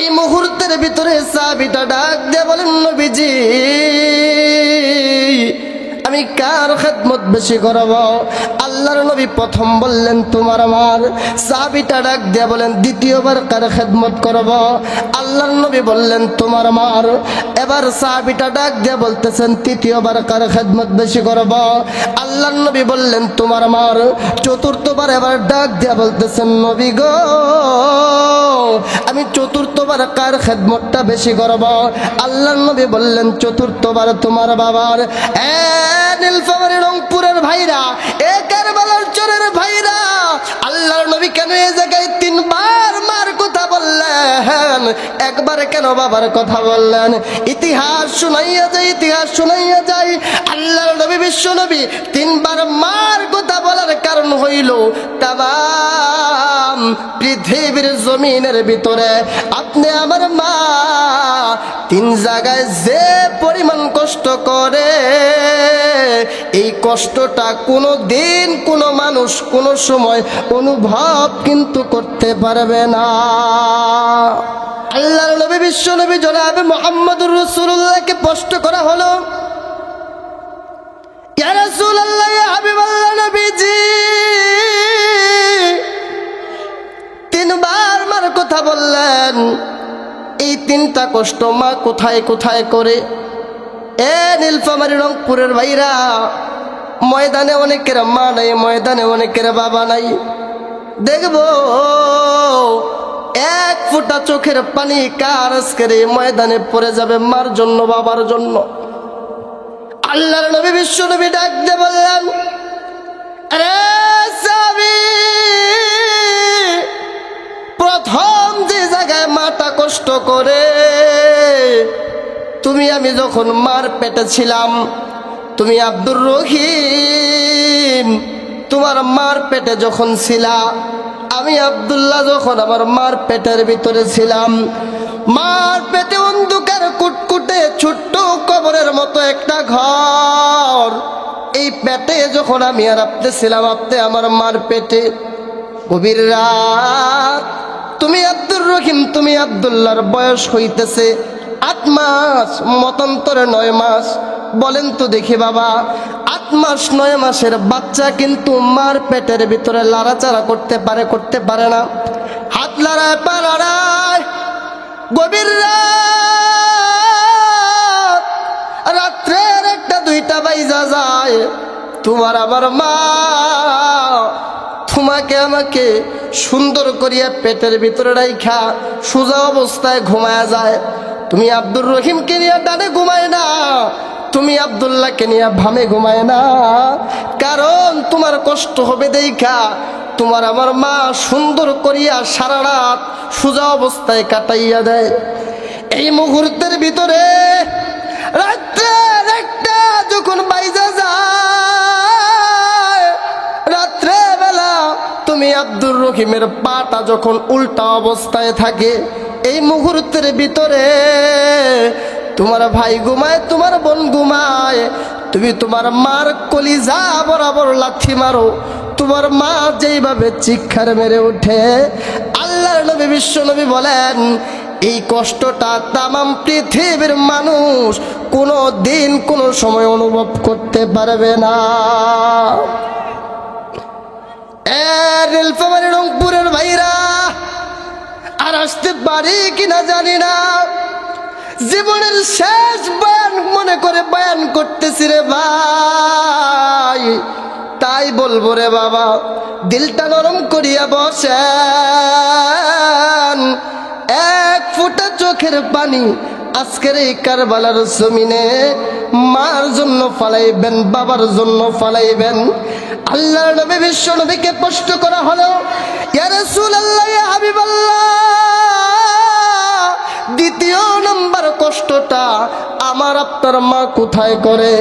এই মুহূর্তের ভিতরে চাবিটা ডাক দিয়ে বলেন, নবীজি, আমি কার খেদমত বেশি করব? আল্লাহর নবী প্রথম বললেন, তোমার আমার। চাবিটা ডাক দিয়ে বলেন, দ্বিতীয়বার কার খেদমত করব? আল্লাহর নবী বললেন, তোমার আমার। এবার চাবিটা ডাক দিয়ে বলতেছেন, তৃতীয়বার কার খেদমত বেশি করব? আল্লাহর নবী বললেন, তোমার আমার। চতুর্থবার এবার ডাক দিয়ে বলতেছেন, নবী গো চতুর্থবার কার খেদমতটা বেশি করব আল্লাহ নবী বললেন, চতুর্থবার তোমার বাবার। নীলফামারী রংপুরের ভাইরা একের কারবালার চোরের ভাইরা, আল্লাহর নবী কেন এ জায়গায় তিনবার মার কথা বললেন? একবারে কেন বাবার কথা বললেন? ইতিহাস শুনাইয়া যায় ইতিহাস শুনাইয়া যায় আল্লাহর নবী, বিশ্ব নবী তিনবার মার কথা বলার কারণ হইল তাম পৃথিবীর জমিনের ভিতরে। আপনি আমার মা, তিন জায়গায় যে পরিমাণ কষ্ট করে, এই কষ্টটা কোনো দিন, কোনো মানুষ, কোনো সময় অনুভব কিন্তু করতে পারবে না। আল্লাহর নবী, বিশ্ব নবী জনাবে মোহাম্মদুর রসুল্লাহকে স্পষ্ট করা হলো তিনবার মার কথা বললেন, এই তিনটা কষ্ট মা কোথায় কোথায় করে? এ নীলফামারি রংপুরের ভাইরা, ময়দানে অনেকের মা নাই, ময়দানে অনেকের বাবা নাই। দেখব এক ফুটা চোখের পানি কার আজকের এই ময়দানে পড়ে যাবে মার জন্য, বাবার জন্য? আল্লাহর নবী, বিশ্ব নবী ডাক দিয়ে বললেন প্রথম যে জায়গায় মাটা কষ্ট করে তুমি আমি যখন মার পেটে ছিলাম, তুমি আব্দুর রহিম, তোমার মার পেটে যখন ছিলা আমি আবদুল্লাহ যখন আমার মার পেটের ভিতরে ছিলাম, মার পেটে অন্ধকার কুটকুটে ছোট্ট কবরের মতো একটা ঘর। এই পেটে যখন আমি আর আপনি ছিলাম, আপনি আমার মার পেটে। গভীর রাত, তুমি আব্দুর রহিম, তুমি আব্দুল্লাহর বয়স হইতেছে। আট মাস, মতান্তরে নয় মাস। বলেন তো দেখি বাবা, আট মাস, নয় মাসের বাচ্চা কিন্তু মার পেটের ভিতরে লাড়াচাড়া করতে পারে করতে পারে না। হাত লড়ায়, পা লড়ায়, গভীর রাত। রাত্রের একটা দুইটা বাইজা যায়। তোমার আমার মা, তোমাকে আমাকে সুন্দর করিয়া পেটের ভিতরে রাইখা সোজা অবস্থায় ঘুমায়া যায়। তুমি আব্দুর রহিমকে নিয়ে ডানে ঘুমায় না, তুমি আবদুল্লাহকে নিয়ে ভামে ঘুমায় না। কারণ তোমার কষ্ট হবে দেখা, তোমার আমার মা সুন্দর করিয়া সারা রাত সোজা অবস্থায় কাটাইয়া দেয়। এই মুহূর্তের ভিতরে একটা যখন বাইজা যায় রাত্রে বেলা তুমি আব্দুর রহিমের পাটা যখন উল্টা অবস্থায় থাকে এই মুহূর্তের ভিতরে তোমার ভাই ঘুমায়, তোমার বোন ঘুমায়। তুমি তোমার মার কলিজা বরাবর লাথি মারো। তোমার মা যেইভাবে চিৎকার মেরে ওঠে, আল্লাহর নবী, বিশ্ব নবী বলেন, এই কষ্টটা তামাম পৃথিবীর মানুষ কোনো দিন কোনো সময় অনুভব করতে পারবে না। এ নীলফামারী রংপুরের ভাইরা আর আসতে পারি কিনা জানি না। জীবনের শেষ বয়ান মনে করে বয়ান করতেছি রে ভাই। তাই বলব রে বাবা, দিলটা নরম করিয়া বসেন। এক ফোঁটা চোখের পানি আজকের এই কারবালার জমিনে মার জন্য ফালাইবেন, বাবার জন্য ফালাইবেন। আল্লাহ নবী বিশ্ব নবীকে স্পষ্ট করা হলো দ্বিতীয় নম্বর কষ্টটা আমার আপনার মা কোথায় করে?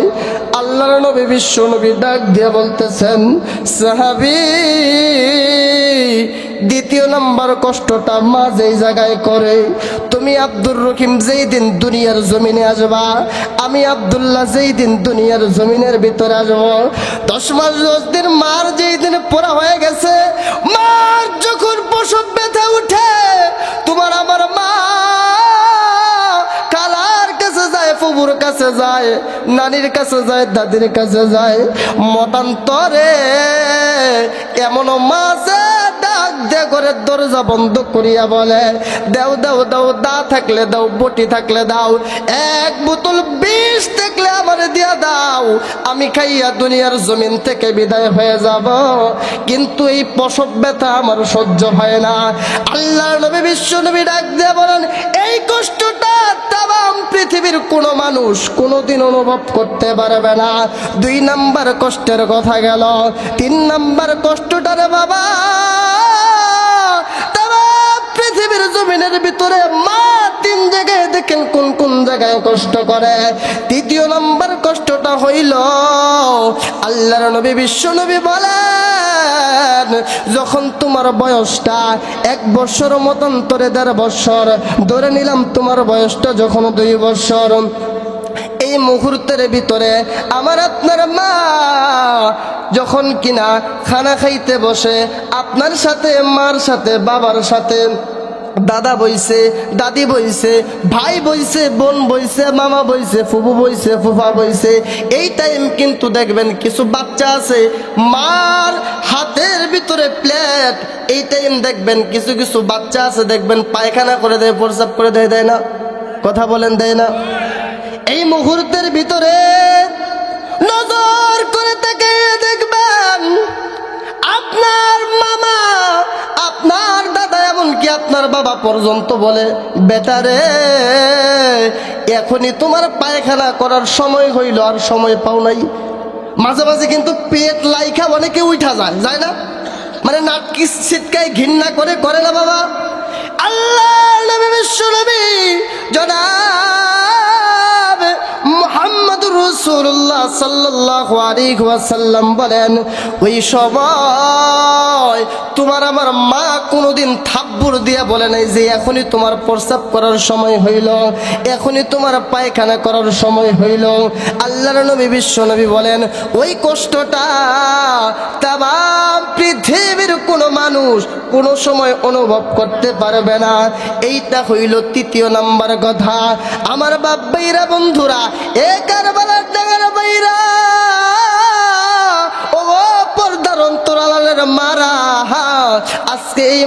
আল্লাহর নবী বিশ্ব নবী ডাক দিয়ে বলতেছেন, সাহাবি, দ্বিতীয় নম্বর কষ্টটা মা যেই জায়গায় করে, তুমি আব্দুর রহিম যেই দিন দুনিয়ার জমিনে আসবা, আমি আব্দুল্লাহ যেই দিন দুনিয়ার জমিনের ভিতরে আসব। দশ মাস, দশ দিন মার যেই দিন পড়া হয়ে গেছে, মার যখন প্রসব ব্যথা উঠে ফুবুর কাছে যায়, নানির কাছে যায়, দাদির কাছে যায়। মতান্তরে এমনও ডাক দে করে দরজা বন্ধ করিয়া বলে, দাও দাও দাও, দা থাকলে দাও, বটি থাকলে দাও, এক বোতল বিষ থাকলে আমার দিয়া দাও, আমি খাইয়া দুনিয়ার জমিন থেকে বিদায় হয়ে যাব। কিন্তু এই প্রসব ব্যথা আমার সহ্য হয় না। আল্লাহ নবী, বিশ্ব নবী ডাক দিয়ে বলেন, এই কষ্টটা তাম কোনো মানুষ কোনোদিন অনুভব করতে পারবে না। দুই নাম্বার কষ্টের কথা গেল, তিন নাম্বার কষ্টটারে বাবা পৃথিবীর জমিনের ভিতরে মা তিন জায়গায় দেখেন কোন কোন জায়গায় কষ্ট করে। তৃতীয় নম্বর কষ্টটা হইল, আল্লাহর নবী, বিশ্ব নবী বলেন যখন তোমার বয়সটা এক বছর মতান্তরে দেড় বছর, ধরে নিলাম তোমার বয়সটা যখন দুই বছর। এই মুহূর্তের ভিতরে আমার আপনার মা যখন কিনা খানা খাইতে বসে, আপনার সাথে, মার সাথে, বাবার সাথে দাদা বইছে, দাদি বইছে, ভাই বইছে, বোন বইছে, মামা বইছে ফুবু বইছে, ফুফা বইছে। এই টাইম কিন্তু দেখবেন কিছু বাচ্চা আছে, মার হাতের ভিতরে প্লেট এই টাইম দেখবেন কিছু কিছু বাচ্চা আছে, দেখবেন পায়খানা করে দেয় প্রসাব করে দেয় দেয় না? কথা বলেন, দেয় না? এই মুহূর্তের ভিতরে নজর করে তাকে দেখবেন আপনার মামা, আপনার দাদা, এমনকি আপনার বাবা পর্যন্ত বলে বেটারে এখনই তোমার পায়খানা করার সময় হইল, আর সময় পাও নাই। মাঝে মাঝে কিন্তু পেট লাইখা অনেকে উঠা যায় যায় না? মানে নাটকি ছিটকায় ঘৃণা করে করে না বাবা? আল্লাহ নবী, বিশ্ব নবী, জনাব রসুল্লাহ সাল্লাহ আলিক ওয়াসাল্লাম বলেন, ওই সবাই তোমার আমার মা কোনোদিন থাব্বুর দিয়া বলে নাই যে, এখনই তোমার প্রস্রাব করার সময় হইল, এখনই তোমার পায়খানা করার সময় হইল। আল্লাহর নবী বিশ্ব নবী বলেন, ওই কষ্টটা তাম পৃথিবীর কোনো মানুষ কোনো সময় অনুভব করতে পারবে না। এইটা হইল তৃতীয় নাম্বার কথা। আমার বাপ বাইরা বন্ধুরা, এ কারবালার ডাঙার বাইরা ও পর্দার অন্তরালের মারা আজকে এই